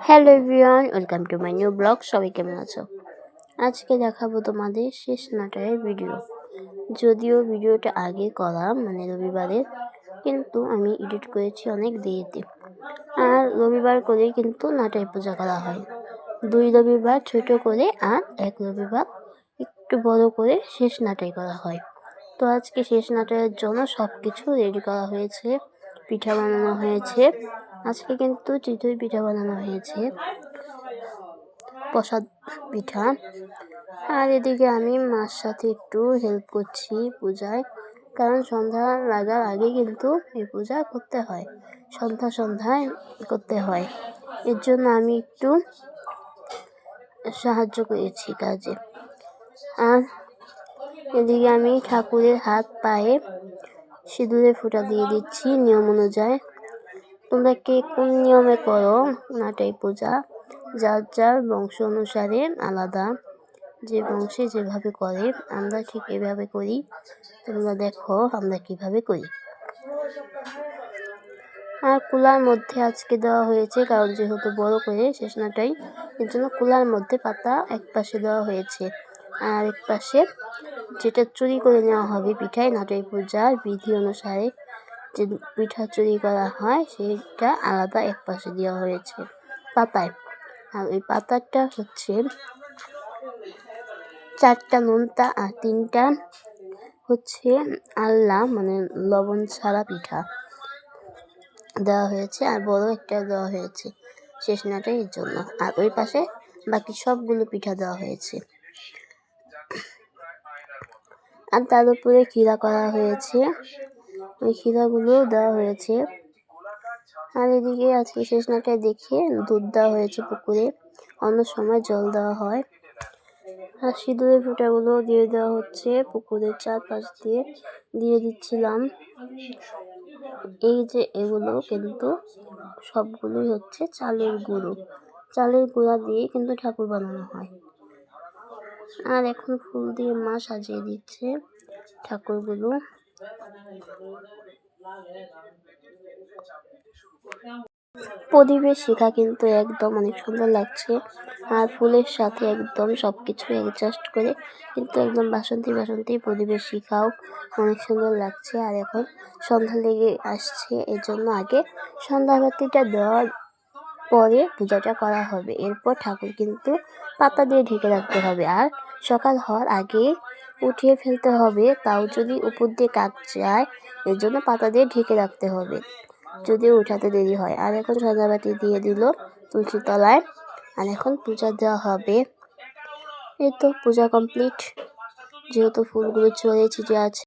Hello everyone welcome to my new blog সবাই কেমন আছো? আজকে দেখাবো তোমাদের শেষ নাটারের ভিডিও যদিও ভিডিওটা আগে করা মানে রবিবারের কিন্তু আমি এডিট করেছি অনেক দেরিতে। আর রবিবার করে কিন্তু নাটাই পূজা করা হয়। দুই রবিবার ছোট করে আর এক রবিবার একটু বড় করে শেষ নাটাই করা হয়। তো আজকে শেষ নাটাইয়ের জন্য সব কিছু রেডি করা হয়েছে, পিঠা বানানো হয়েছে। আজকে কিন্তু চিতই পিঠা বানানো হয়েছে। প্রসাদ পিঠা। আর এদিকে আমি মার সাথে একটু হেল্প করছি পূজায়, কারণ সন্ধ্যা লাগার আগে কিন্তু এই পূজা করতে হয়, সন্ধ্যা সন্ধ্যায় করতে হয়। এর জন্য আমি একটু সাহায্য করেছি কাজে। আর এদিকে আমি ঠাকুরের হাত পায়ে সিঁদুরে ফুটা দিয়ে দিচ্ছি, নিয়ম অনুযায়ী। তোমরা কে কোন নিয়মে করো? নাটাই পূজা। যার যার বংশ অনুসারে আলাদা। যে বংশে যেভাবে করে, আমরা ঠিক এভাবে করি। তোমরা দেখো আমরা কীভাবে করি। আর কুলার মধ্যে আজকে দেওয়া হয়েছে, কারণ যেহেতু বড় করে শেষ নাটাই এর জন্য কুলার মধ্যে পাতা এক পাশে দেওয়া হয়েছে। আর এক পাশে যেটা চুরি করে নেওয়া হবে পিঠায়, নাটাই পূজার বিধি অনুসারে যে পিঠা চুরি করা হয়, সেইটা আলাদা এক পাশে দেওয়া হয়েছে। পাতায়। আর ওই পাতাটা হচ্ছে চারটা নোনতা আর তিনটা হচ্ছে আল্লাহ মানে লবণ ছাড়া পিঠা দেওয়া হয়েছে আর বড় একটা দেওয়া হয়েছে শেষ নাটাই এর জন্য। আর ওই পাশে বাকি সবগুলো পিঠা দেওয়া হয়েছে। আর তার উপরে খিরা করা হয়েছে। ওই খিরাগুলো দেওয়া হয়েছে। আর এদিকে আজকে শেষ নাটায় দেখে দুধ দেওয়া হয়েছে পুকুরে। অন্য সময় জল দেওয়া হয়। আর সিঁদুরের ফুটাগুলো দিয়ে দেওয়া হচ্ছে পুকুরের চারপাশ দিয়ে। দিয়ে দিচ্ছিলাম। এই যে এগুলো কিন্তু সবগুলোই হচ্ছে চালের গুঁড়ো। চালের গুঁড়া দিয়ে কিন্তু ঠাকুর বানানো হয়। আর এখন ফুল দিয়ে মা সাজিয়ে দিচ্ছে ঠাকুরগুলো। প্রদীপের শিখা কিন্তু একদম অনেক সুন্দর লাগছে। আর ফুলের সাথে একদম সব কিছু অ্যাডজাস্ট করে কিন্তু একদম বাসন্তী বাসন্তী প্রদীপের শিখাও অনেক সুন্দর লাগছে। আর এখন সন্ধ্যা লেগে আসছে, এর জন্য আগে সন্ধ্যাবাতিটা দেওয়ার পরে পূজাটা করা হবে। এরপর ঠাকুর কিন্তু পাতা দিয়ে ঢেকে রাখতে হবে। আর সকাল হওয়ার আগে উঠিয়ে ফেলতে হবে। তাও যদি উপর দিয়ে কাক যায় এর জন্য পাতা দিয়ে ঢেকে রাখতে হবে। যদি উঠাতে দেরি হয়। আর এখন সন্ধ্যাবাতি দিয়ে দিল তুলসী তলায় আর এখন পূজা দেওয়া হবে। এই তো পূজা কমপ্লিট। যেহেতু ফুলগুলো চলে ছিটে আছে।